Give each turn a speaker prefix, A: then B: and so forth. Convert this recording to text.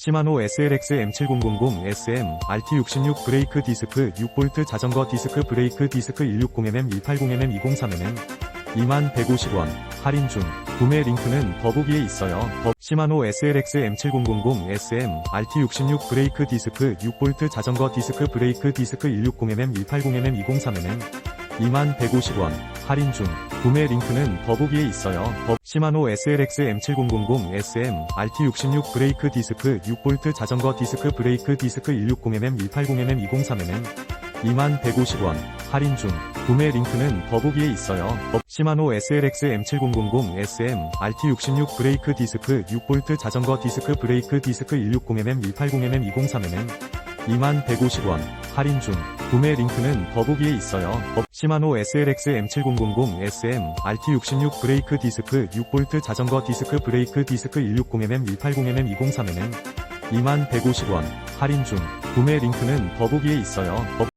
A: 시마노 SLX M7000 SM RT66 브레이크 디스크 6V 자전거 디스크 브레이크 디스크 160mm 180mm 203mm 2150원 할인 중 구매 링크는 더보기에 있어요. 더 시마노 SLX M7000 SM RT66 브레이크 디스크 6V 자전거 디스크 브레이크 디스크 160mm 180mm 203mm 2150원 할인 중 구매 링크는 더보기에 있어요. 더 시마노 SLX M7000 SM RT66 브레이크 디스크 6V 자전거 디스크 브레이크 디스크 160mm 180mm 203mm 2150원 할인 중 구매 링크는 더보기에 있어요. 더 시마노 SLX M7000 SM RT66 브레이크 디스크 6V 자전거 디스크 브레이크 디스크 160mm 180mm 203mm 2150원 할인 중 구매 링크는 더보기에 있어요. 더 시마노 SLX M7000 SM RT66 브레이크 디스크 6V 자전거 디스크 브레이크 디스크 160mm 180mm 203mm 2150원 할인 중 구매 링크는 더보기에 있어요. 더